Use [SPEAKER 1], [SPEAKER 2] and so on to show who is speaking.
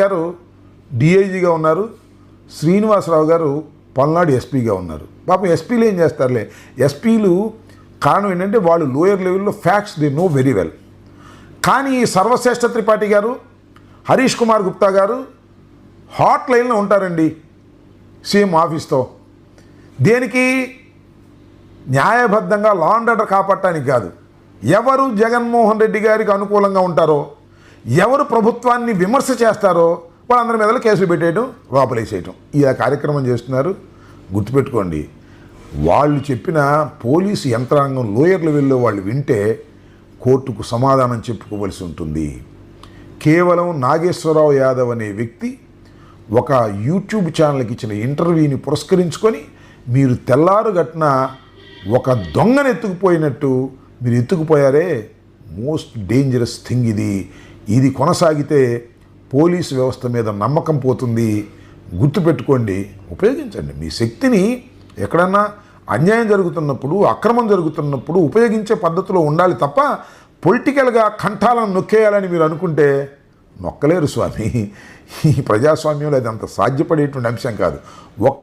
[SPEAKER 1] గారు డిఐజీగా ఉన్నారు శ్రీనివాసరావు గారు పల్నాడు ఎస్పీగా ఉన్నారు. పాపం ఎస్పీలు ఏం చేస్తారులే? ఎస్పీలు కారణం ఏంటంటే వాళ్ళు లోయర్ లెవెల్లో facts they know very well. కానీ ఈ సర్వశ్రేష్ఠ త్రిపాఠి గారు హరీష్ కుమార్ గుప్తా గారు హాట్ లైన్లో ఉంటారండి సీఎం ఆఫీస్తో. దేనికి? న్యాయబద్ధంగా లా అండ్ ఆర్డర్ కాపాడటానికి కాదు. ఎవరు జగన్మోహన్ రెడ్డి గారికి అనుకూలంగా ఉంటారో ఎవరు ప్రభుత్వాన్ని విమర్శ చేస్తారో వాళ్ళందరి మీద కేసులు పెట్టేయడం లోపలేసేయటం ఇలా కార్యక్రమం చేస్తున్నారు. గుర్తుపెట్టుకోండి వాళ్ళు చెప్పిన పోలీసు యంత్రాంగం లోయర్ లెవెల్లో వాళ్ళు వింటే కోర్టుకు సమాధానం చెప్పుకోవలసి ఉంటుంది. కేవలం నాగేశ్వరరావు యాదవ్ అనే వ్యక్తి ఒక యూట్యూబ్ ఛానల్కి ఇచ్చిన ఇంటర్వ్యూని పురస్కరించుకొని మీరు తెల్లారు తెల్లారుగట్న ఒక దొంగను ఎత్తుకుపోయినట్టు మీరు ఎత్తుకుపోయారే? మోస్ట్ డేంజరస్ థింగ్ ఇది. ఇది కొనసాగితే పోలీసు వ్యవస్థ మీద నమ్మకం పోతుంది. గుర్తుపెట్టుకోండి ఉపయోగించండి. మీ శక్తిని ఎక్కడన్నా అన్యాయం జరుగుతున్నప్పుడు అక్రమం జరుగుతున్నప్పుడు ఉపయోగించే పద్ధతిలో ఉండాలి తప్ప పొలిటికల్గా కంఠాలను నొక్కేయాలని మీరు అనుకుంటే నొక్కలేరు స్వామి. ఈ ప్రజాస్వామ్యంలో అది అంత సాధ్యపడేటువంటి అంశం కాదు. ఒక్క